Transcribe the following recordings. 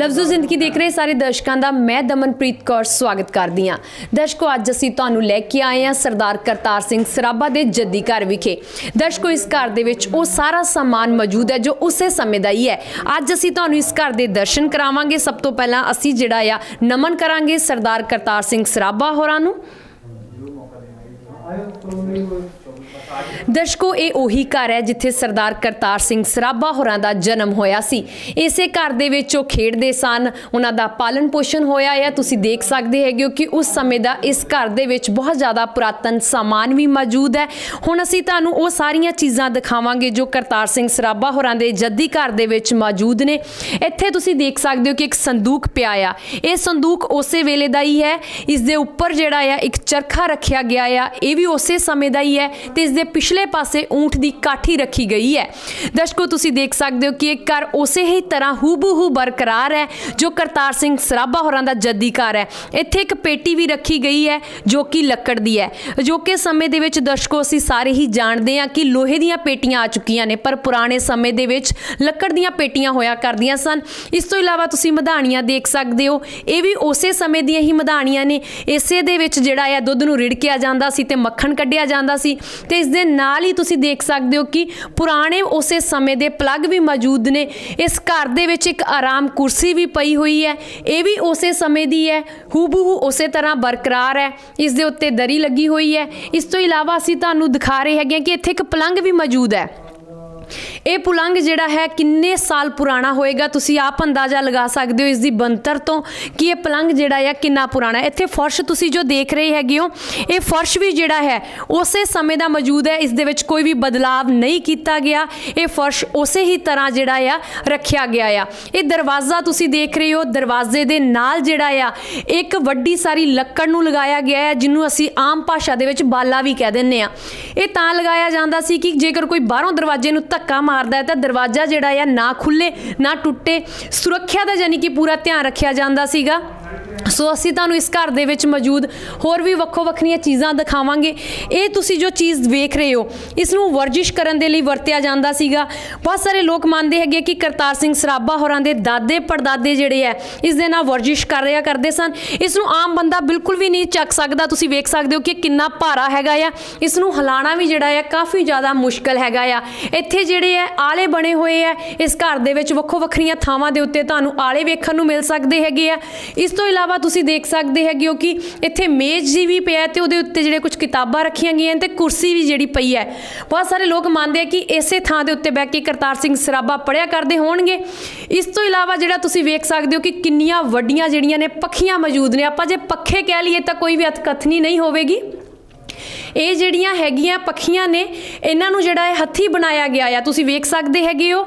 ਲਫ਼ਜ਼ੋ ਜ਼ਿੰਦਗੀ ਦੇਖ ਰਹੇ ਸਾਰੇ ਦਰਸ਼ਕਾਂ ਦਾ ਮੈਂ ਦਮਨਪ੍ਰੀਤ ਕੌਰ ਸਵਾਗਤ ਕਰਦੀ ਹਾਂ। ਦਰਸ਼ਕੋ, ਅੱਜ ਅਸੀਂ ਤੁਹਾਨੂੰ ਲੈ ਕੇ ਆਏ ਹਾਂ ਸਰਦਾਰ ਕਰਤਾਰ ਸਿੰਘ ਸਰਾਭਾ ਦੇ ਜੱਦੀ ਘਰ ਵਿਖੇ। ਦਰਸ਼ਕੋ, ਇਸ ਘਰ ਦੇ ਵਿੱਚ ਉਹ ਸਾਰਾ ਸਮਾਨ ਮੌਜੂਦ ਹੈ ਜੋ ਉਸੇ ਸਮੇਂ ਦਾ ਹੀ ਹੈ। ਅੱਜ ਅਸੀਂ ਤੁਹਾਨੂੰ ਇਸ ਘਰ ਦੇ ਦਰਸ਼ਨ ਕਰਾਵਾਂਗੇ। ਸਭ ਤੋਂ ਪਹਿਲਾਂ ਅਸੀਂ ਜਿਹੜਾ ਆ, ਨਮਨ ਕਰਾਂਗੇ ਸਰਦਾਰ ਕਰਤਾਰ ਸਿੰਘ ਸਰਾਭਾ ਹੋਰਾਂ ਨੂੰ। ਦਰਸ਼ਕੋ, ਇਹ ਉਹੀ ਘਰ ਹੈ ਜਿੱਥੇ ਸਰਦਾਰ ਕਰਤਾਰ ਸਿੰਘ ਸਰਾਭਾ ਹੋਰਾਂ ਦਾ ਜਨਮ ਹੋਇਆ ਸੀ। ਇਸੇ ਘਰ ਦੇ ਵਿੱਚ ਉਹ ਖੇਡਦੇ ਸਨ। ਉਹਨਾਂ ਦਾ ਪਾਲਣ ਪੋਸ਼ਣ ਹੋਇਆ ਹੈ। ਤੁਸੀਂ ਦੇਖ ਸਕਦੇ ਹੈਗੇ ਹੋ ਕਿ ਉਸ ਸਮੇਂ ਦਾ ਇਸ ਘਰ ਦੇ ਵਿੱਚ ਬਹੁਤ ਜ਼ਿਆਦਾ ਪੁਰਾਤਨ ਸਾਮਾਨ ਵੀ ਮੌਜੂਦ ਹੈ। ਹੁਣ ਅਸੀਂ ਤੁਹਾਨੂੰ ਉਹ ਸਾਰੀਆਂ ਚੀਜ਼ਾਂ ਦਿਖਾਵਾਂਗੇ ਜੋ ਕਰਤਾਰ ਸਿੰਘ ਸਰਾਭਾ ਹੋਰਾਂ ਦੇ ਜੱਦੀ ਘਰ ਦੇ ਵਿੱਚ ਮੌਜੂਦ ਨੇ। ਇੱਥੇ ਤੁਸੀਂ ਦੇਖ ਸਕਦੇ ਹੋ ਕਿ ਇੱਕ ਸੰਦੂਕ ਪਿਆ ਆ। ਇਹ ਸੰਦੂਕ ਉਸੇ ਵੇਲੇ ਦਾ ਹੀ ਹੈ। ਇਸ ਦੇ ਉੱਪਰ ਜਿਹੜਾ ਆ ਇੱਕ ਚਰਖਾ ਰੱਖਿਆ ਗਿਆ ਆ। ਇਹ ਵੀ ਉਸੇ ਸਮੇਂ ਦਾ ਹੀ ਹੈ ਤੇ ਇਸ ਦੇ ਪਿਛਲੇ ਪਾਸੇ ਊਂਠ ਦੀ ਕਾਠੀ ਰੱਖੀ ਗਈ ਹੈ। ਦਰਸ਼ਕੋ, ਤੁਸੀਂ ਦੇਖ ਸਕਦੇ ਹੋ ਕਿ ਇਹ ਘਰ ਉਸੇ ਹੀ ਤਰ੍ਹਾਂ ਹੂਬਹੂ ਬਰਕਰਾਰ ਹੈ, ਜੋ ਕਰਤਾਰ ਸਿੰਘ ਸਰਾਭਾ ਹੋਰਾਂ ਦਾ ਜੱਦੀ ਘਰ ਹੈ। ਇੱਥੇ ਇੱਕ ਪੇਟੀ ਵੀ ਰੱਖੀ ਗਈ ਹੈ, ਜੋ ਕਿ ਲੱਕੜ ਦੀ ਹੈ। ਜੋ ਕਿ ਸਮੇਂ ਦੇ ਵਿੱਚ ਦਰਸ਼ਕੋ, ਅਸੀਂ ਸਾਰੇ ਹੀ ਜਾਣਦੇ ਹਾਂ ਕਿ ਲੋਹੇ ਦੀਆਂ ਪੇਟੀਆਂ ਆ ਚੁੱਕੀਆਂ ਨੇ, ਪਰ ਪੁਰਾਣੇ ਸਮੇਂ ਦੇ ਵਿੱਚ ਲੱਕੜ ਦੀਆਂ ਪੇਟੀਆਂ ਹੋਇਆ ਕਰਦੀਆਂ ਸਨ। ਇਸ ਤੋਂ ਇਲਾਵਾ ਤੁਸੀਂ ਮਧਾਣੀਆਂ ਦੇਖ ਸਕਦੇ ਹੋ, ਇਹ ਵੀ ਉਸੇ ਸਮੇਂ ਦੀਆਂ ਹੀ ਮਧਾਣੀਆਂ ਨੇ। ਇਸੇ ਦੇ ਵਿੱਚ ਜਿਹੜਾ ਆ ਦੁੱਧ ਨੂੰ ਰਿੜਕਿਆ ਜਾਂਦਾ ਸੀ ਤੇ ਮੱਖਣ ਕੱਢਿਆ ਜਾਂਦਾ ਸੀ ਤੇ ਇਸ ਦੇ ਨਾਲ ਹੀ ਤੁਸੀਂ ਦੇਖ ਸਕਦੇ ਹੋ ਕਿ ਪੁਰਾਣੇ ਉਸੇ ਸਮੇਂ ਦੇ ਪਲੱਗ ਵੀ ਮੌਜੂਦ ਨੇ। ਇਸ ਘਰ ਦੇ ਵਿੱਚ ਇੱਕ ਆਰਾਮ ਕੁਰਸੀ ਵੀ ਪਈ ਹੋਈ ਹੈ। ਇਹ ਵੀ ਉਸੇ ਸਮੇਂ ਦੀ ਹੈ। ਹੂਬਹੂ ਉਸੇ ਤਰ੍ਹਾਂ ਬਰਕਰਾਰ ਹੈ। ਇਸ ਦੇ ਉੱਤੇ ਦਰੀ ਲੱਗੀ ਹੋਈ ਹੈ। ਇਸ ਤੋਂ ਇਲਾਵਾ ਅਸੀਂ ਤੁਹਾਨੂੰ ਦਿਖਾ ਰਹੇ ਹੈਗੇ ਹਾਂ ਕਿ ਇੱਥੇ ਇੱਕ ਪਲੰਗ ਵੀ ਮੌਜੂਦ ਹੈ। ਇਹ ਪੁਲੰਗ ਜਿਹੜਾ ਹੈ ਕਿੰਨੇ ਸਾਲ ਪੁਰਾਣਾ ਹੋਏਗਾ? ਤੁਸੀਂ ਆਪ ਅੰਦਾਜ਼ਾ ਲਗਾ ਸਕਦੇ ਹੋ ਇਸ ਦੀ ਬਣਤਰ ਤੋਂ ਕਿ ਇਹ ਪਲੰਗ ਜਿਹੜਾ ਹੈ ਕਿੰਨਾ ਪੁਰਾਣਾ ਇੱਥੇ ਫਰਸ਼ ਤੁਸੀਂ ਜੋ ਦੇਖ ਰਹੇ ਹੈਗੇ ਹੋ, ਇਹ ਫਰਸ਼ ਵੀ ਜਿਹੜਾ ਹੈ, ਉਸੇ ਸਮੇਂ ਦਾ ਮੌਜੂਦ ਹੈ। ਇਸ ਦੇ ਵਿੱਚ ਕੋਈ ਵੀ ਬਦਲਾਵ ਨਹੀਂ ਕੀਤਾ ਗਿਆ। ਇਹ ਫਰਸ਼ ਉਸੇ ਹੀ ਤਰ੍ਹਾਂ ਜਿਹੜਾ ਆ, ਰੱਖਿਆ ਗਿਆ ਆ। ਇਹ ਦਰਵਾਜ਼ਾ ਤੁਸੀਂ ਦੇਖ ਰਹੇ ਹੋ, ਦਰਵਾਜ਼ੇ ਦੇ ਨਾਲ ਜਿਹੜਾ ਆ, ਇੱਕ ਵੱਡੀ ਸਾਰੀ ਲੱਕੜ ਨੂੰ ਲਗਾਇਆ ਗਿਆ ਹੈ ਜਿਹਨੂੰ ਅਸੀਂ ਆਮ ਭਾਸ਼ਾ ਦੇ ਵਿੱਚ ਬਾਲਾ ਵੀ ਕਹਿ ਦਿੰਨੇ ਆ। ਇਹ ਤਾਂ ਲਗਾਇਆ ਜਾਂਦਾ ਸੀ ਕਿ ਜੇਕਰ ਕੋਈ ਬਾਹਰੋਂ ਦਰਵਾਜ਼ੇ ਨੂੰ ਧੱਕਾ ਮਾਰਦਾ ਹੈ ਤਾਂ ਦਰਵਾਜ਼ਾ ਜਿਹੜਾ ਆ ਨਾ ਖੁੱਲੇ, ਨਾ ਟੁੱਟੇ। ਸੁਰੱਖਿਆ ਦਾ ਯਾਨੀ ਕਿ ਪੂਰਾ ਧਿਆਨ ਰੱਖਿਆ ਜਾਂਦਾ ਸੀਗਾ। ਸੋ ਅਸੀਂ ਤੁਹਾਨੂੰ ਇਸ ਘਰ ਦੇ ਵਿੱਚ ਮੌਜੂਦ ਹੋਰ ਵੀ ਵੱਖੋ ਵੱਖਰੀਆਂ ਚੀਜ਼ਾਂ ਦਿਖਾਵਾਂਗੇ। ਇਹ ਤੁਸੀਂ ਜੋ ਚੀਜ਼ ਵੇਖ ਰਹੇ ਹੋ, ਇਸ ਨੂੰ ਵਰਜਿਸ਼ ਕਰਨ ਦੇ ਲਈ ਵਰਤਿਆ ਜਾਂਦਾ ਸੀਗਾ। ਬਹੁਤ ਸਾਰੇ ਲੋਕ ਮੰਨਦੇ ਹੈਗੇ ਕਿ ਕਰਤਾਰ ਸਿੰਘ ਸਰਾਭਾ ਹੋਰਾਂ ਦੇ ਦਾਦੇ ਪੜਦਾਦੇ ਜਿਹੜੇ ਆ ਇਸ ਦੇ ਨਾਲ ਵਰਜਿਸ਼ ਕਰ ਰਿਆ ਕਰਦੇ ਸਨ। ਇਸ ਨੂੰ ਆਮ ਬੰਦਾ ਬਿਲਕੁਲ ਵੀ ਨਹੀਂ ਚੱਕ ਸਕਦਾ। ਤੁਸੀਂ ਵੇਖ ਸਕਦੇ ਹੋ ਕਿ ਕਿੰਨਾ ਭਾਰਾ ਹੈਗਾ ਆ। ਇਸ ਨੂੰ ਹਿਲਾਣਾ ਵੀ ਜਿਹੜਾ ਆ ਕਾਫੀ ਜ਼ਿਆਦਾ ਮੁਸ਼ਕਲ ਹੈਗਾ ਆ। ਇੱਥੇ ਜਿਹੜੇ ਆ ਆਲੇ ਬਣੇ ਹੋਏ ਆ ਇਸ ਘਰ ਦੇ ਵਿੱਚ ਵੱਖੋ ਵੱਖਰੀਆਂ ਥਾਵਾਂ ਦੇ ਉੱਤੇ ਤੁਹਾਨੂੰ ਆਲੇ ਵੇਖਣ ਨੂੰ ਮਿਲ ਸਕਦੇ ਹੈਗੇ ਆ। ਇਸ ਤੋਂ ਇਲਾਵਾ ਤੁਸੀਂ ਦੇਖ ਸਕਦੇ ਹੈਗੇ ਹੋ ਕਿ ਇੱਥੇ ਮੇਜ਼ ਜੀ ਵੀ ਪਿਆ ਹੈ ਤੇ ਉਹਦੇ ਉੱਤੇ ਜਿਹੜੇ ਕੁਝ ਕਿਤਾਬਾਂ ਰੱਖੀਆਂ ਗਈਆਂ ਨੇ ਤੇ ਕੁਰਸੀ ਵੀ ਜਿਹੜੀ ਪਈ ਹੈ। ਬਹੁਤ ਸਾਰੇ ਲੋਕ ਮੰਨਦੇ ਆ ਕਿ ਇਸੇ ਥਾਂ ਦੇ ਉੱਤੇ ਬਹਿ ਕੇ ਕਰਤਾਰ ਸਿੰਘ ਸਰਾਭਾ ਪੜਿਆ ਕਰਦੇ ਹੋਣਗੇ। ਇਸ ਤੋਂ ਇਲਾਵਾ ਜਿਹੜਾ ਤੁਸੀਂ ਵੇਖ ਸਕਦੇ ਹੋ ਕਿ ਕਿੰਨੀਆਂ ਵੱਡੀਆਂ ਜਿਹੜੀਆਂ ਨੇ ਪੱਖੀਆਂ ਮੌਜੂਦ ਨੇ। ਆਪਾਂ ਜੇ ਪੱਖੇ ਕਹਿ ਲਈਏ ਤਾਂ ਕੋਈ ਵੀ ਅਤਕਥਨੀ ਨਹੀਂ ਹੋਵੇਗੀ। ਇਹ ਜਿਹੜੀਆਂ ਹੈਗੀਆਂ ਪੱਖੀਆਂ ਨੇ, ਇਹਨਾਂ ਨੂੰ ਜਿਹੜਾ ਹੈ ਹੱਥੀ ਬਣਾਇਆ ਗਿਆ ਆ। ਤੁਸੀਂ ਵੇਖ ਸਕਦੇ ਹੈਗੇ ਹੋ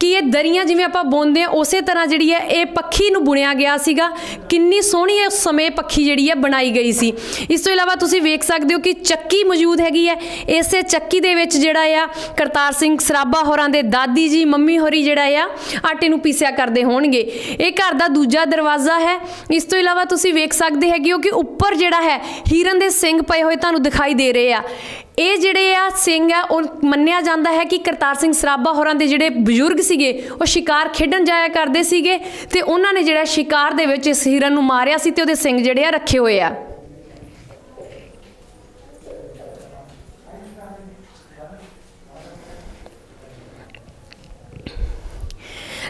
ਕਿ ਇਹ ਦਰੀਆਂ ਜਿਵੇਂ ਆਪਾਂ ਬੁਣਦੇ ਆ ਉਸੇ ਤਰ੍ਹਾਂ ਜਿਹੜੀ ਹੈ ਇਹ ਪੱਖੀ ਨੂੰ ਬੁਣਿਆ ਗਿਆ ਸੀਗਾ। ਕਿੰਨੀ ਸੋਹਣੀ ਉਸ ਸਮੇਂ ਪੱਖੀ ਜਿਹੜੀ ਹੈ ਬਣਾਈ ਗਈ ਸੀ। ਇਸ ਤੋਂ ਇਲਾਵਾ ਤੁਸੀਂ ਵੇਖ ਸਕਦੇ ਹੋ ਕਿ ਚੱਕੀ ਮੌਜੂਦ ਹੈਗੀ ਹੈ। ਇਸੇ ਚੱਕੀ ਦੇ ਵਿੱਚ ਜਿਹੜਾ ਆ, ਕਰਤਾਰ ਸਿੰਘ ਸਰਾਭਾ ਹੋਰਾਂ ਦੇ ਦਾਦੀ ਜੀ, ਮੰਮੀ ਹੋਰੀ ਜਿਹੜਾ ਆ, ਆਟੇ ਨੂੰ ਪੀਸਿਆ ਕਰਦੇ ਹੋਣਗੇ। ਇਹ ਘਰ ਦਾ ਦੂਜਾ ਦਰਵਾਜ਼ਾ ਹੈ। ਇਸ ਤੋਂ ਇਲਾਵਾ ਤੁਸੀਂ ਵੇਖ ਸਕਦੇ ਹੈਗੇ ਹੋ ਕਿ ਉੱਪਰ ਜਿਹੜਾ ਹੈ, ਹੀਰਨ ਦੇ ਸਿੰਘ ਪਏ ਹੋਏ ਤੁਹਾਨੂੰ ਦਿਖਾਈ ਦੇ ਰਹੇ ਆ। ਇਹ ਜਿਹੜੇ ਆ ਸਿੰਘ ਆ, ਉਹ ਮੰਨਿਆ ਜਾਂਦਾ ਹੈ ਕਿ ਕਰਤਾਰ ਸਿੰਘ ਸਰਾਭਾ ਹੋਰਾਂ ਦੇ ਜਿਹੜੇ ਬਜ਼ੁਰਗ ਸੀਗੇ, ਉਹ ਸ਼ਿਕਾਰ ਖੇਡਣ ਜਾਇਆ ਕਰਦੇ ਸੀਗੇ ਤੇ ਉਹਨਾਂ ਨੇ ਜਿਹੜਾ ਸ਼ਿਕਾਰ ਦੇ ਵਿੱਚ ਇਸ ਹੀਰਨ ਨੂੰ ਮਾਰਿਆ ਸੀ ਤੇ ਉਹਦੇ ਸਿੰਘ ਜਿਹੜੇ ਆ ਰੱਖੇ ਹੋਏ ਆ।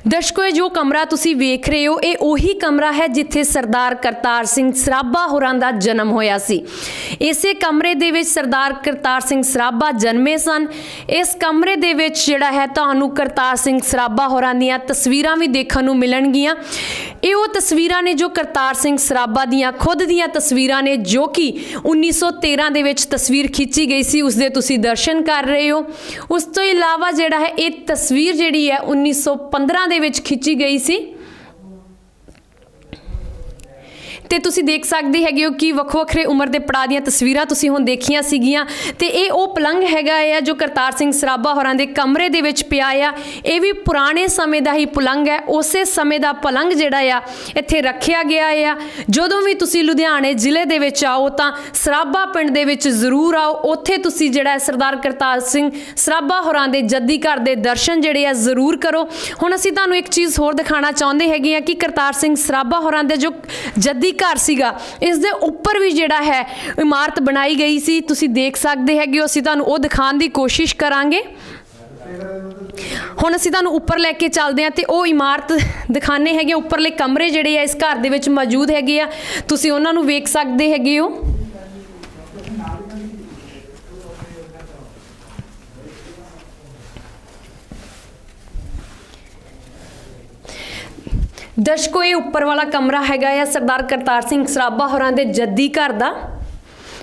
ਦਰਸ਼ਕੋ, ਇਹ ਜੋ ਕਮਰਾ ਤੁਸੀਂ ਵੇਖ ਰਹੇ ਹੋ, ਇਹ ਉਹੀ ਕਮਰਾ ਹੈ ਜਿੱਥੇ ਸਰਦਾਰ ਕਰਤਾਰ ਸਿੰਘ ਸਰਾਭਾ ਹੋਰਾਂ ਦਾ ਜਨਮ ਹੋਇਆ ਸੀ। ਇਸੇ ਕਮਰੇ ਦੇ ਵਿੱਚ ਸਰਦਾਰ ਕਰਤਾਰ ਸਿੰਘ ਸਰਾਭਾ ਜਨਮੇ ਸਨ। ਇਸ ਕਮਰੇ ਦੇ ਵਿੱਚ ਜਿਹੜਾ ਹੈ ਤੁਹਾਨੂੰ ਕਰਤਾਰ ਸਿੰਘ ਸਰਾਭਾ ਹੋਰਾਂ ਦੀਆਂ ਤਸਵੀਰਾਂ ਵੀ ਦੇਖਣ ਨੂੰ ਮਿਲਣਗੀਆਂ। ਇਹ ਉਹ ਤਸਵੀਰਾਂ ਨੇ ਜੋ ਕਰਤਾਰ ਸਿੰਘ ਸਰਾਭਾ ਦੀਆਂ ਖੁਦ ਦੀਆਂ ਤਸਵੀਰਾਂ ਨੇ ਜੋ ਕਿ 1913 ਦੇ ਵਿੱਚ ਤਸਵੀਰ ਖਿੱਚੀ ਗਈ ਸੀ ਉਸ ਦੇ ਤੁਸੀਂ ਦਰਸ਼ਨ ਕਰ ਰਹੇ ਹੋ। ਉਸ ਤੋਂ ਇਲਾਵਾ ਜਿਹੜਾ ਹੈ ਇਹ ਤਸਵੀਰ ਜਿਹੜੀ ਹੈ 1915 ਦੇ ਵਿੱਚ ਖਿੱਚੀ ਗਈ ਸੀ। ਤੇ ਤੁਸੀਂ ਦੇਖ ਸਕਦੇ ਹੈਗੇ ਹੋ ਕਿ ਵੱਖੋ ਵੱਖਰੇ ਉਮਰ ਦੇ ਪੜਾਅ ਦੀਆਂ ਤਸਵੀਰਾਂ ਤੁਸੀਂ ਹੁਣ ਦੇਖੀਆਂ ਸੀਗੀਆਂ। ਤੇ ਇਹ ਉਹ ਪਲੰਗ ਹੈਗਾ ਆ ਜੋ ਕਰਤਾਰ ਸਿੰਘ ਸਰਾਭਾ ਹੋਰਾਂ ਦੇ ਕਮਰੇ ਦੇ ਵਿੱਚ ਪਿਆ ਆ। ਇਹ ਵੀ ਪੁਰਾਣੇ ਸਮੇਂ ਦਾ ਹੀ ਪਲੰਗ ਹੈ। ਉਸੇ ਸਮੇਂ ਦਾ ਪਲੰਗ ਜਿਹੜਾ ਆ, ਇੱਥੇ ਰੱਖਿਆ ਗਿਆ ਆ। ਜਦੋਂ ਵੀ ਤੁਸੀਂ ਲੁਧਿਆਣੇ ਜ਼ਿਲ੍ਹੇ ਦੇ ਵਿੱਚ ਆਓ ਤਾਂ ਸਰਾਭਾ ਪਿੰਡ ਦੇ ਵਿੱਚ ਜ਼ਰੂਰ ਆਓ। ਉੱਥੇ ਤੁਸੀਂ ਜਿਹੜਾ ਸਰਦਾਰ ਕਰਤਾਰ ਸਿੰਘ ਸਰਾਭਾ ਹੋਰਾਂ ਦੇ ਜੱਦੀ ਘਰ ਦੇ ਦਰਸ਼ਨ ਜਿਹੜੇ ਆ ਜ਼ਰੂਰ ਕਰੋ। ਹੁਣ ਅਸੀਂ ਤੁਹਾਨੂੰ ਇੱਕ ਚੀਜ਼ ਹੋਰ ਦਿਖਾਉਣਾ ਚਾਹੁੰਦੇ ਹੈਗੇ ਆ ਕਿ ਕਰਤਾਰ ਸਿੰਘ ਸਰਾਭਾ ਹੋਰਾਂ ਦੇ ਜੋ ਜੱਦੀ ਘਰ ਸੀਗਾ। ਇਸ ਦੇ ਉੱਪਰ ਵੀ ਜਿਹੜਾ ਹੈ, ਇਮਾਰਤ ਬਣਾਈ ਗਈ ਸੀ। ਤੁਸੀਂ ਦੇਖ ਸਕਦੇ ਹੈਗੇ ਹੋ, ਅਸੀਂ ਤੁਹਾਨੂੰ ਉਹ ਦਿਖਾਉਣ ਦੀ ਕੋਸ਼ਿਸ਼ ਕਰਾਂਗੇ। ਹੁਣ ਅਸੀਂ ਤੁਹਾਨੂੰ ਉੱਪਰ ਲੈ ਕੇ ਚੱਲਦੇ ਹਾਂ ਤੇ ਉਹ ਇਮਾਰਤ ਦਿਖਾਣੇ ਹੈਗੇ ਉੱਪਰਲੇ ਕਮਰੇ ਜਿਹੜੇ ਆ, ਇਸ ਘਰ ਦੇ ਵਿੱਚ ਮੌਜੂਦ ਹੈਗੇ ਆ। ਤੁਸੀਂ ਉਹਨਾਂ ਨੂੰ ਵੇਖ ਸਕਦੇ ਹੈਗੇ ਹੋ। ਦਰਸ਼ਕੋ, ਇਹ ਉੱਪਰ ਵਾਲਾ ਕਮਰਾ ਹੈਗਾ ਆ ਸਰਦਾਰ ਕਰਤਾਰ ਸਿੰਘ ਸਰਾਭਾ ਹੋਰਾਂ ਦੇ ਜੱਦੀ ਘਰ ਦਾ,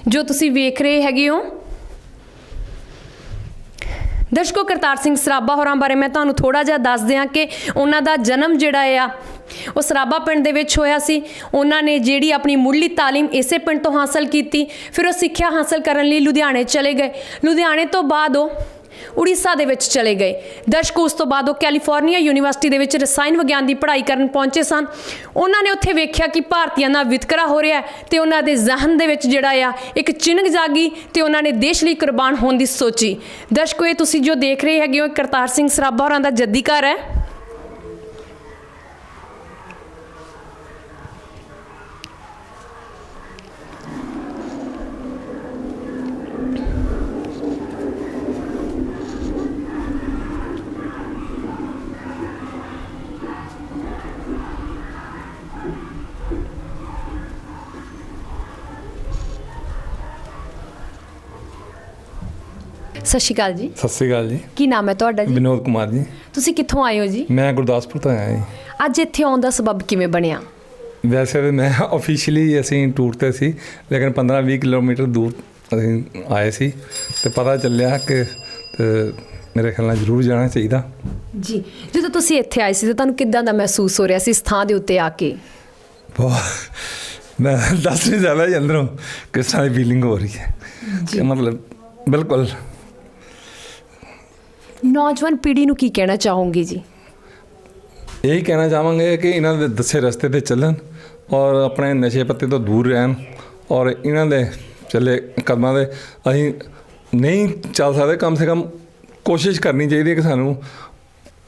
ਜੋ ਤੁਸੀਂ ਵੇਖ ਰਹੇ ਹੈਗੇ ਹੋ। ਦਰਸ਼ਕੋ, ਕਰਤਾਰ ਸਿੰਘ ਸਰਾਭਾ ਹੋਰਾਂ ਬਾਰੇ ਮੈਂ ਤੁਹਾਨੂੰ ਥੋੜਾ ਜਿਹਾ ਦੱਸ ਦਿਆਂ ਕਿ ਉਹਨਾਂ ਦਾ ਜਨਮ ਜਿਹੜਾ ਆ, ਉਹ ਸਰਾਭਾ ਪਿੰਡ ਦੇ ਵਿੱਚ ਹੋਇਆ ਸੀ। ਉਹਨਾਂ ਨੇ ਜਿਹੜੀ ਆਪਣੀ ਮੁੱਢਲੀ ਤਾਲੀਮ ਇਸੇ ਪਿੰਡ ਤੋਂ ਹਾਸਲ ਕੀਤੀ, ਫਿਰ ਉਹ ਸਿੱਖਿਆ ਹਾਸਲ ਕਰਨ ਲਈ ਲੁਧਿਆਣੇ ਚਲੇ ਗਏ। ਲੁਧਿਆਣੇ ਤੋਂ ਬਾਅਦ ਉਹ ਉੜੀਸਾ ਦੇ ਵਿੱਚ ਚਲੇ ਗਏ। ਦਰਸ਼ਕੋ ਉਸ ਤੋਂ ਬਾਅਦ ਉਹ ਕੈਲੀਫੋਰਨੀਆ ਯੂਨੀਵਰਸਿਟੀ ਦੇ ਵਿੱਚ ਰਸਾਇਣ ਵਿਗਿਆਨ ਦੀ ਪੜ੍ਹਾਈ ਕਰਨ ਪਹੁੰਚੇ ਸਨ। ਉਹਨਾਂ ਨੇ ਉੱਥੇ ਵੇਖਿਆ ਕਿ ਭਾਰਤੀਆਂ ਦਾ ਵਿਤਕਰਾ ਹੋ ਰਿਹਾ ਹੈ ਤੇ ਉਹਨਾਂ ਦੇ ਜ਼ਹਨ ਦੇ ਵਿੱਚ ਜਿਹੜਾ ਆ, ਇੱਕ ਚਿੰਨ੍ਹ ਜਾਗੀ ਤੇ ਉਹਨਾਂ ਨੇ ਦੇਸ਼ ਲਈ ਕੁਰਬਾਨ ਹੋਣ ਦੀ ਸੋਚੀ। ਦਰਸ਼ਕੋ, ਇਹ ਤੁਸੀਂ ਜੋ ਦੇਖ ਰਹੇ ਹੈਗੇ ਹੋ ਕਰਤਾਰ ਸਿੰਘ ਸਰਾਭਾ ਹੋਰਾਂ ਦਾ ਜੱਦੀ ਘਰ ਹੈ। ਸਤਿ ਸ਼੍ਰੀ ਅਕਾਲ ਜੀ। ਸਤਿ ਸ੍ਰੀ ਅਕਾਲ ਜੀ। ਕੀ ਨਾਮ ਹੈ ਤੁਹਾਡਾ ਜੀ? ਵਿਨੋਦ ਕੁਮਾਰ ਜੀ। ਤੁਸੀਂ ਕਿੱਥੋਂ ਆਏ ਹੋ ਜੀ? ਮੈਂ ਗੁਰਦਾਸਪੁਰ ਤੋਂ ਆਇਆ ਜੀ। ਅੱਜ ਇੱਥੇ ਆਉਣ ਦਾ ਸਬਬ ਕਿਵੇਂ ਬਣਿਆ? ਵੈਸੇ ਤਾਂ ਮੈਂ ਆਫੀਸ਼ੀਅਲੀ ਅਸੀਂ ਟੂਰ ਤੇ ਸੀ ਲੇਕਿਨ 15-20 ਕਿਲੋਮੀਟਰ ਦੂਰ ਅਸੀਂ ਆਏ ਸੀ ਤੇ ਪਤਾ ਚੱਲਿਆ ਕਿ ਤੇ ਮੇਰੇ ਖਿਆਲ ਨਾਲ ਜ਼ਰੂਰ ਜਾਣਾ ਚਾਹੀਦਾ। ਜੀ ਜਦੋਂ ਤੁਸੀਂ ਇੱਥੇ ਆਏ ਸੀ ਤਾਂ ਤੁਹਾਨੂੰ ਕਿੱਦਾਂ ਦਾ ਮਹਿਸੂਸ ਹੋ ਰਿਹਾ ਸੀ ਇਸ ਥਾਂ ਦੇ ਉੱਤੇ ਆ ਕੇ? ਬਹੁਤ ਮੈਂ ਦੱਸ ਨਹੀਂ ਸਕਦਾ ਜੀ ਅੰਦਰੋਂ ਕਿਸ ਤਰ੍ਹਾਂ ਦੀ ਫੀਲਿੰਗ ਹੋ ਰਹੀ ਹੈ। ਕਿ ਮਤਲਬ ਬਿਲਕੁਲ ਨੌਜਵਾਨ ਪੀੜ੍ਹੀ ਨੂੰ ਕੀ ਕਹਿਣਾ ਚਾਹੋਗੇ ਜੀ? ਇਹੀ ਕਹਿਣਾ ਚਾਹਾਂਗੇ ਕਿ ਇਹਨਾਂ ਦੇ ਦੱਸੇ ਰਸਤੇ ਤੇ ਚੱਲਣ ਔਰ ਆਪਣੇ ਨਸ਼ੇ ਪੱਤੇ ਤੋਂ ਦੂਰ ਰਹਿਣ ਔਰ ਇਹਨਾਂ ਦੇ ਚੱਲੇ ਕਦਮਾਂ ਦੇ ਅਸੀਂ ਨਹੀਂ ਚੱਲ ਸਕਦੇ, ਕਮ ਸੇ ਕਮ ਕੋਸ਼ਿਸ਼ ਕਰਨੀ ਚਾਹੀਦੀ ਹੈ ਕਿ ਸਾਨੂੰ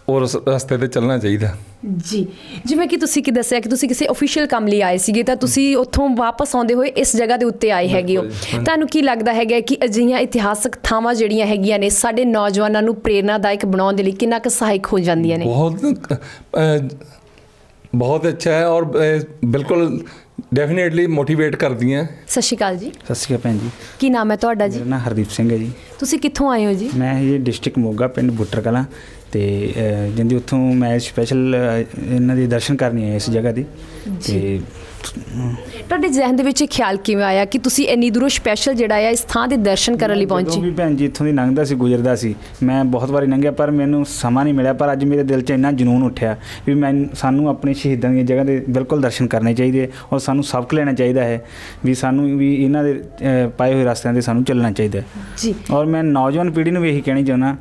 ਉਹ ਰਸ- ਰਸਤੇ ਤੇ ਚੱਲਣਾ ਚਾਹੀਦਾ। ਜੀ ਜਿਵੇਂ ਕਿ ਤੁਸੀਂ ਕੀ ਦੱਸਿਆ ਕਿ ਤੁਸੀਂ ਕਿਸੇ ਅਫੀਸ਼ੀਅਲ ਕੰਮ ਲਈ ਆਏ ਸੀਗੇ ਤਾਂ ਤੁਸੀਂ ਉੱਥੋਂ ਵਾਪਸ ਆਉਂਦੇ ਹੋਏ ਇਸ ਜਗ੍ਹਾ ਦੇ ਉੱਤੇ ਆਏ ਹੈਗੇ ਹੋ। ਤੁਹਾਨੂੰ ਕੀ ਲੱਗਦਾ ਹੈਗਾ ਕਿ ਅਜਿਹੀਆਂ ਇਤਿਹਾਸਕ ਥਾਵਾਂ ਜਿਹੜੀਆਂ ਹੈਗੀਆਂ ਨੇ ਸਾਡੇ ਨੌਜਵਾਨਾਂ ਨੂੰ ਪ੍ਰੇਰਨਾਦਾਇਕ ਬਣਾਉਣ ਦੇ ਲਈ ਕਿੰਨਾ ਕੁ ਸਹਾਇਕ ਹੋ ਜਾਂਦੀਆਂ ਨੇ? ਬਹੁਤ ਬਹੁਤ ਅੱਛਾ ਹੈ ਔਰ ਬਿਲਕੁਲ ਡੈਫੀਨੇਟਲੀ ਮੋਟੀਵੇਟ ਕਰਦੀਆਂ। ਸਤਿ ਸ਼੍ਰੀ ਅਕਾਲ ਜੀ। ਸਤਿ ਸ਼੍ਰੀ ਅਕਾਲ ਭੈਣ ਜੀ। ਕੀ ਨਾਮ ਹੈ ਤੁਹਾਡਾ ਜੀ? ਮੇਰਾ ਨਾਮ ਹਰਦੀਪ ਸਿੰਘ ਹੈ ਜੀ। ਤੁਸੀਂ ਕਿੱਥੋਂ ਆਏ ਹੋ ਜੀ? ਮੈਂ ਇਹ ਡਿਸਟ੍ਰਿਕਟ ਮੋਗਾ ਪਿੰਡ ਬੁੱਟਰ ਕਲਾਂ ਤੇ ਜਿੰਦੀ ਉੱਥੋਂ ਮੈਂ ਸਪੈਸ਼ਲ ਇਹਨਾਂ ਦੇ ਦਰਸ਼ਨ ਕਰਨ ਆਇਆ ਇਸ ਜਗ੍ਹਾ ਦੀ। ਤੇ ਤੁਹਾਡੇ ਜ਼ਿਹਨ ਦੇ ਵਿੱਚ ਇਹ ਖਿਆਲ ਕਿਵੇਂ ਆਇਆ ਕਿ ਤੁਸੀਂ ਇੰਨੀ ਦੂਰੋਂ ਸਪੈਸ਼ਲ ਜਿਹੜਾ ਆ ਇਸ ਥਾਂ ਦੇ ਦਰਸ਼ਨ ਕਰਨ ਲਈ ਪਹੁੰਚੇ? ਵੀ ਭੈਣ ਜੀ ਇੱਥੋਂ ਦੀ ਲੰਘਦਾ ਸੀ ਗੁਜ਼ਰਦਾ ਸੀ ਮੈਂ ਬਹੁਤ ਵਾਰੀ ਲੰਘਿਆ ਪਰ ਮੈਨੂੰ ਸਮਾਂ ਨਹੀਂ ਮਿਲਿਆ ਪਰ ਅੱਜ ਮੇਰੇ ਦਿਲ 'ਚ ਇੰਨਾ ਜਨੂਨ ਉੱਠਿਆ ਵੀ ਮੈਂ ਸਾਨੂੰ ਆਪਣੇ ਸ਼ਹੀਦਾਂ ਦੀਆਂ ਜਗ੍ਹਾ ਦੇ ਬਿਲਕੁਲ ਦਰਸ਼ਨ ਕਰਨੇ ਚਾਹੀਦੇ ਔਰ ਸਾਨੂੰ ਸਬਕ ਲੈਣਾ ਚਾਹੀਦਾ ਹੈ ਵੀ ਸਾਨੂੰ ਵੀ ਇਹਨਾਂ ਦੇ ਪਾਏ ਹੋਏ ਰਸਤਿਆਂ ਤੇ ਸਾਨੂੰ ਚੱਲਣਾ ਚਾਹੀਦਾ ਜੀ। ਔਰ ਮੈਂ ਨੌਜਵਾਨ ਪੀੜ੍ਹੀ ਨੂੰ ਵੀ ਇਹੀ ਕਹਿਣੀ ਚਾਹੁੰਦਾ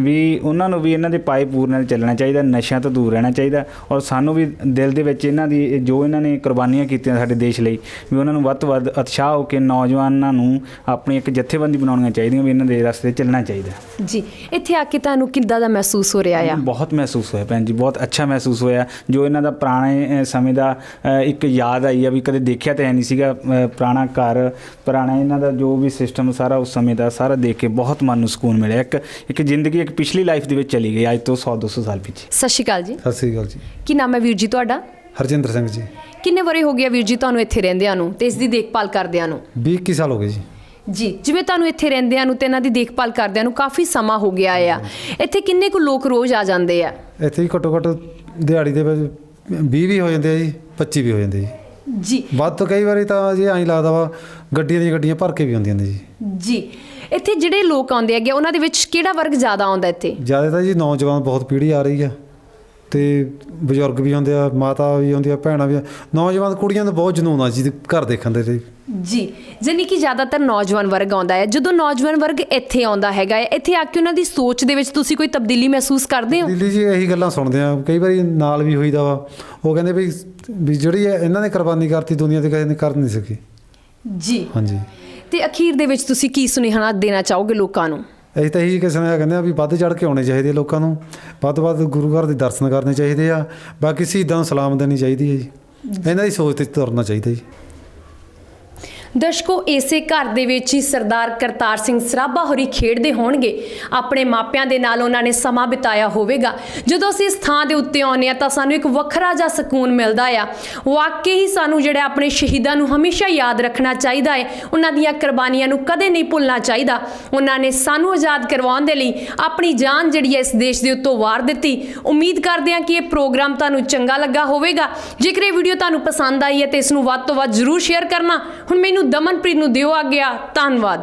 ਵੀ ਉਹਨਾਂ ਨੂੰ ਵੀ ਇਹਨਾਂ ਦੇ ਪਾਏ ਪੂਰਨਾਂ ਤੇ ਚੱਲਣਾ ਚਾਹੀਦਾ ਨਸ਼ਿਆਂ ਤੋਂ ਦੂਰ ਰਹਿਣਾ ਚਾਹੀਦਾ ਔਰ ਸਾਨੂੰ ਵੀ ਦਿਲ ਦੇ ਵਿੱਚ ਇਹਨਾਂ ਦੀ ਜੋ ਇਹਨਾਂ ਨੇ ਕੁਰਬਾਨੀਆਂ ਕੀਤੀਆਂ ਸਾਡੇ ਦੇਸ਼ ਲਈ ਵੀ ਉਹਨਾਂ ਨੂੰ ਵੱਧ ਤੋਂ ਵੱਧ ਉਤਸ਼ਾਹ ਹੋ ਕੇ ਨੌਜਵਾਨਾਂ ਨੂੰ ਆਪਣੀ ਇੱਕ ਜਥੇਬੰਦੀ ਬਣਾਉਣੀਆਂ ਚਾਹੀਦੀਆਂ ਵੀ ਇਹਨਾਂ ਦੇ ਰਸਤੇ ਚੱਲਣਾ ਚਾਹੀਦਾ। ਜੀ ਇੱਥੇ ਆ ਕੇ ਤੁਹਾਨੂੰ ਕਿੱਦਾਂ ਦਾ ਮਹਿਸੂਸ ਹੋ ਰਿਹਾ ਆ? ਬਹੁਤ ਮਹਿਸੂਸ ਹੋਇਆ ਭੈਣ ਜੀ ਬਹੁਤ ਅੱਛਾ ਮਹਿਸੂਸ ਹੋਇਆ ਜੋ ਇਹਨਾਂ ਦਾ ਪੁਰਾਣੇ ਸਮੇਂ ਦਾ ਇੱਕ ਯਾਦ ਆਈ ਆ ਵੀ ਕਦੇ ਦੇਖਿਆ ਤਾਂ ਨਹੀਂ ਸੀਗਾ ਪੁਰਾਣਾ ਘਰ ਪੁਰਾਣਾ ਇਹਨਾਂ ਦਾ ਜੋ ਵੀ ਸਿਸਟਮ ਸਾਰਾ ਉਸ ਸਮੇਂ ਦਾ ਸਾਰਾ ਦੇਖ ਕੇ ਬਹੁਤ ਮਨ ਨੂੰ ਸਕੂਨ ਮਿਲਿਆ। ਇੱਕ ਇੱਕ ਜ਼ਿੰਦਗੀ ਇੱਕ ਪਿਛਲੀ ਲਾਈਫ ਦੇ ਵਿੱਚ ਚਲੀ ਗਈ ਅੱਜ ਤੋਂ 100 200 ਸਾਲ ਪਿੱਛੇ। ਸਤਿ ਸ਼੍ਰੀ ਅਕਾਲ ਜੀ। ਸਤਿ ਸ੍ਰੀ ਅਕਾਲ ਜੀ। ਕੀ ਨਾਮ ਹੈ ਵੀਰ ਜੀ ਤੁਹਾਡਾ? ਹਰਜਿੰਦਰ ਸਿੰਘ ਜੀ। ਕਿੰਨੇ ਵਾਰੀ ਹੋ ਗਿਆ ਵੀਰ ਜੀ ਤੁਹਾਨੂੰ ਇੱਥੇ ਰਹਿੰਦਿਆਂ ਨੂੰ ਤੇ ਇਸ ਦੀ ਦੇਖਭਾਲ ਕਰਦਿਆਂ ਨੂੰ? 20 ਇੱਕੀ ਸਾਲ ਹੋ ਗਏ ਜੀ। ਜੀ ਜਿਵੇਂ ਤੁਹਾਨੂੰ ਇੱਥੇ ਰਹਿੰਦਿਆਂ ਨੂੰ ਤੇ ਇਹਨਾਂ ਦੀ ਦੇਖਭਾਲ ਕਰਦਿਆਂ ਨੂੰ ਕਾਫੀ ਸਮਾਂ ਹੋ ਗਿਆ ਆ। ਇੱਥੇ ਕਿੰਨੇ ਕੁ ਲੋਕ ਰੋਜ਼ ਆ ਜਾਂਦੇ ਆ? ਇੱਥੇ ਹੀ ਘੱਟੋ ਘੱਟ ਦਿਹਾੜੀ ਦੇ ਵਿੱਚ 20 ਵੀ ਹੋ ਜਾਂਦੇ ਆ ਜੀ 25 ਵੀ ਹੋ ਜਾਂਦੇ ਜੀ। ਜੀ। ਵੱਧ ਤੋਂ ਕਈ ਵਾਰੀ ਤਾਂ ਜੀ ਐਂ ਲੱਗਦਾ ਵਾ ਗੱਡੀਆਂ ਦੀਆਂ ਗੱਡੀਆਂ ਭਰ ਕੇ ਵੀ ਆਉਂਦੀਆਂ ਨੇ ਜੀ। ਜੀ। ਇੱਥੇ ਜਿਹੜੇ ਲੋਕ ਆਉਂਦੇ ਹੈਗੇ ਉਹਨਾਂ ਦੇ ਵਿੱਚ ਕਿਹੜਾ ਵਰਗ ਜ਼ਿਆਦਾ ਆਉਂਦਾ ਇੱਥੇ? ਜ਼ਿਆਦਾ ਤਾਂ ਜੀ ਨੌਜਵਾਨ ਬਹੁਤ ਪੀੜ੍ਹੀ ਆ ਰਹੀ ਆ ਤੇ ਬਜ਼ੁਰਗ ਵੀ ਹੁੰਦੇ ਆ ਮਾਤਾ ਵੀ ਹੁੰਦੀ ਆ ਭੈਣਾਂ ਵੀ ਆ। ਨੌਜਵਾਨ ਕੁੜੀਆਂ ਦਾ ਬਹੁਤ ਜਨੂਨ ਆ ਜੀ ਘਰ ਦੇਖਣ ਦੇ ਲਈ। ਜੀ ਜਾਨੀ ਕਿ ਜ਼ਿਆਦਾਤਰ ਨੌਜਵਾਨ ਵਰਗ ਆਉਂਦਾ ਹੈ। ਜਦੋਂ ਨੌਜਵਾਨ ਵਰਗ ਇੱਥੇ ਆਉਂਦਾ ਹੈਗਾ ਹੈ ਇੱਥੇ ਆ ਕੇ ਉਹਨਾਂ ਦੀ ਸੋਚ ਦੇ ਵਿੱਚ ਤੁਸੀਂ ਕੋਈ ਤਬਦੀਲੀ ਮਹਿਸੂਸ ਕਰਦੇ ਹੋ? ਦਿੱਲੀ ਜੀ ਇਹੀ ਗੱਲਾਂ ਸੁਣਦੇ ਆ। ਕਈ ਵਾਰੀ ਨਾਲ ਵੀ ਹੋਈਦਾ ਵਾ। ਉਹ ਕਹਿੰਦੇ ਵੀ ਵੀ ਜਿਹੜੀ ਇਹ- ਇਹਨਾਂ ਨੇ ਕੁਰਬਾਨੀ ਕਰਤੀ ਦੁਨੀਆ ਤੇ ਕਿਸੇ ਨੇ ਕਰ ਨਹੀਂ ਸਕੀ। ਜੀ। ਹਾਂਜੀ। ਤੇ ਅਖੀਰ ਦੇ ਵਿੱਚ ਤੁਸੀਂ ਕੀ ਸੁਨੇਹਾ ਦੇਣਾ ਚਾਹੋਗੇ ਲੋਕਾਂ ਨੂੰ? ਅਸੀਂ ਤਾਂ ਇਹੀ ਕਿਸੇ ਨੇ ਕਹਿੰਦੇ ਆ ਵੀ ਵੱਧ ਚੜ ਕੇ ਆਉਣੇ ਚਾਹੀਦੇ ਆ ਲੋਕਾਂ ਨੂੰ। ਵੱਧ ਵੱਧ ਗੁਰੂ ਘਰ ਦੇ ਦਰਸ਼ਨ ਕਰਨੇ ਚਾਹੀਦੇ ਆ। ਬਾਕੀ ਸ਼ਹੀਦਾਂ ਨੂੰ ਸਲਾਮ ਦੇਣੀ ਚਾਹੀਦੀ ਹੈ ਜੀ। ਇਹਨਾਂ ਦੀ ਸੋਚ ਤੇ ਤੁਰਨਾ ਚਾਹੀਦਾ ਜੀ। ਦਰਸ਼ਕੋ, ਇਸੇ ਘਰ ਦੇ ਵਿੱਚ ਹੀ ਸਰਦਾਰ ਕਰਤਾਰ ਸਿੰਘ ਸਰਾਭਾ ਹੋਰੀ ਖੇਡਦੇ ਹੋਣਗੇ। ਆਪਣੇ ਮਾਪਿਆਂ ਦੇ ਨਾਲ ਉਹਨਾਂ ਨੇ ਸਮਾਂ ਬਿਤਾਇਆ ਹੋਵੇਗਾ। ਜਦੋਂ ਅਸੀਂ ਇਸ ਥਾਂ ਦੇ ਉੱਤੇ ਆਉਂਦੇ ਆ ਤਾਂ ਸਾਨੂੰ ਇੱਕ ਵੱਖਰਾ ਜਿਹਾ ਸਕੂਨ ਮਿਲਦਾ ਆ। ਵਾਕਈ ਹੀ ਸਾਨੂੰ ਜਿਹੜਾ ਆਪਣੇ ਸ਼ਹੀਦਾਂ ਨੂੰ ਹਮੇਸ਼ਾ ਯਾਦ ਰੱਖਣਾ ਚਾਹੀਦਾ ਹੈ, ਉਹਨਾਂ ਦੀਆਂ ਕੁਰਬਾਨੀਆਂ ਨੂੰ ਕਦੇ ਨਹੀਂ ਭੁੱਲਣਾ ਚਾਹੀਦਾ। ਉਹਨਾਂ ਨੇ ਸਾਨੂੰ ਆਜ਼ਾਦ ਕਰਵਾਉਣ ਦੇ ਲਈ ਆਪਣੀ ਜਾਨ ਜਿਹੜੀ ਹੈ ਇਸ ਦੇਸ਼ ਦੇ ਉੱਤੋਂ ਵਾਰ ਦਿੱਤੀ। ਉਮੀਦ ਕਰਦੇ ਹਾਂ ਕਿ ਇਹ ਪ੍ਰੋਗਰਾਮ ਤੁਹਾਨੂੰ ਚੰਗਾ ਲੱਗਾ ਹੋਵੇਗਾ। ਜੇਕਰ ਇਹ ਵੀਡੀਓ ਤੁਹਾਨੂੰ ਪਸੰਦ ਆਈ ਹੈ ਤੇ ਇਸ ਨੂੰ ਵੱਧ ਤੋਂ ਵੱਧ ਜ਼ਰੂਰ ਸ਼ੇਅਰ ਕਰਨਾ। ਹੁਣ ਮੈਨੂੰ ਦਮਨਪ੍ਰੀਤ ਨੂੰ ਦਿਓ ਆ ਗਿਆ ਧੰਨਵਾਦ।